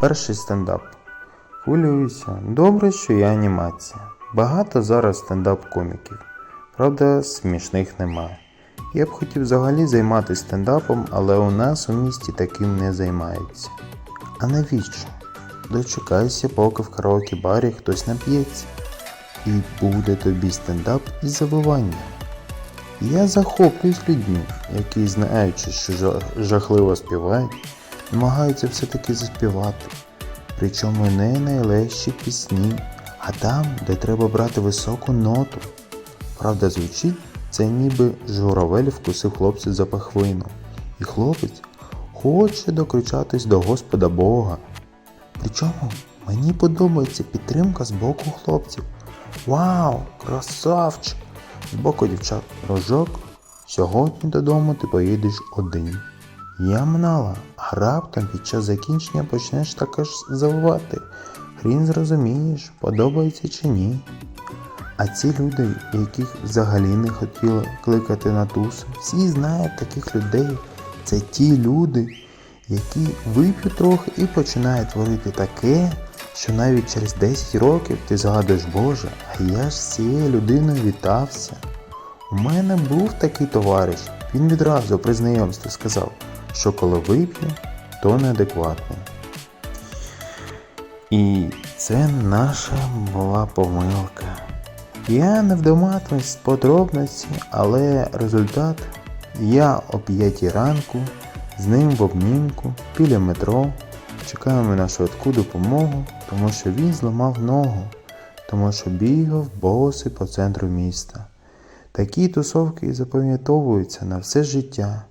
Перший стендап. Хвилююся. Добре, що я анімація. Багато зараз стендап-коміків. Правда, смішних немає. Я б хотів взагалі займатися стендапом, але у нас у місті таким не займаються. А навіщо? Дочекайся, поки в караоке-барі хтось нап'ється. І буде тобі стендап із завиванням. Я захоплююсь людьми, які, знаючи, що жахливо співають, намагаються все-таки заспівати. Причому не найлегші пісні, а там, де треба брати високу ноту. Правда, звучить це ніби журавель вкусив хлопця за пахвину. І хлопець хоче докричатись до Господа Бога. Причому мені подобається підтримка з боку хлопців. Вау, красавчик! З боку дівчат рожок. Сьогодні додому ти поїдеш один. Я мнала, раптом під час закінчення почнеш також завивати. Хрін зрозумієш, подобається чи ні. А ці люди, яких взагалі не хотіли кликати на туси, всі знають таких людей. Це ті люди, які вип'ють трохи і починають творити таке, що навіть через 10 років ти згадуєш, Боже, а я ж з цією людиною вітався. У мене був такий товариш, він відразу при знайомстві сказав, що коли вип'є, то неадекватний. І це наша була помилка. Я не вдаватимусь в подробності, але результат я о 5 ранку з ним в обнімку біля метро. Чекаємо на швидку допомогу, тому що він зламав ногу, тому що бігав боси по центру міста. Такі тусовки запам'ятовуються на все життя.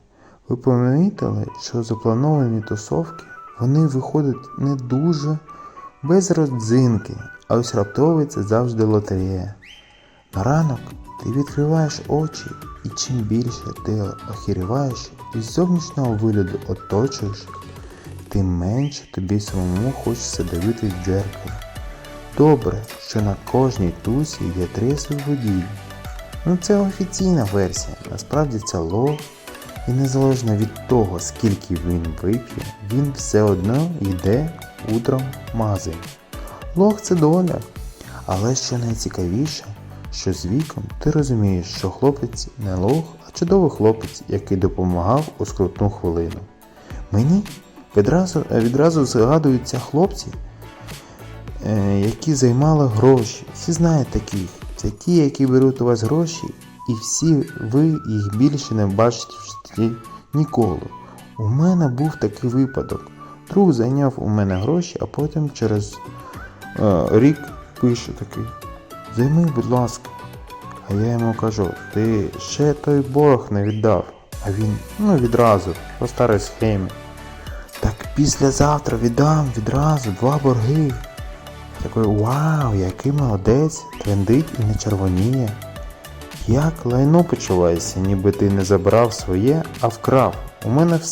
Ви помітили, що заплановані тусовки вони виходять не дуже без родзинки, а ось раптовий це завжди лотерея. На ранок ти відкриваєш очі, і чим більше ти охіріваєш і з зовнішнього вигляду оточуєш, тим менше тобі самому хочеться дивитись дзеркало. Добре, що на кожній тусі є трезвий водій. Ну це офіційна версія, насправді це лох, і незалежно від того, скільки він вип'є, він все одно йде утром в магазин. Лох це доля. Але що найцікавіше, що з віком ти розумієш, що хлопець не лох, а чудовий хлопець, який допомагав у скрутну хвилину. Мені відразу, відразу згадуються хлопці, е, які займали гроші. Всі знають таких. Це ті, які беруть у вас гроші, і всі ви їх більше не бачите в житті ніколи. У мене був такий випадок. Друг зайняв у мене гроші, а потім через е, рік пише такий: Займи, будь ласка. А я йому кажу, ти ще той борг не віддав. А він, ну відразу, по старій схемі. Так післязавтра віддам відразу два борги. Такий вау, який молодець, трендить і не червоніє. Як лайно почуваєшся, ніби ти не забрав своє, а вкрав. У мене все.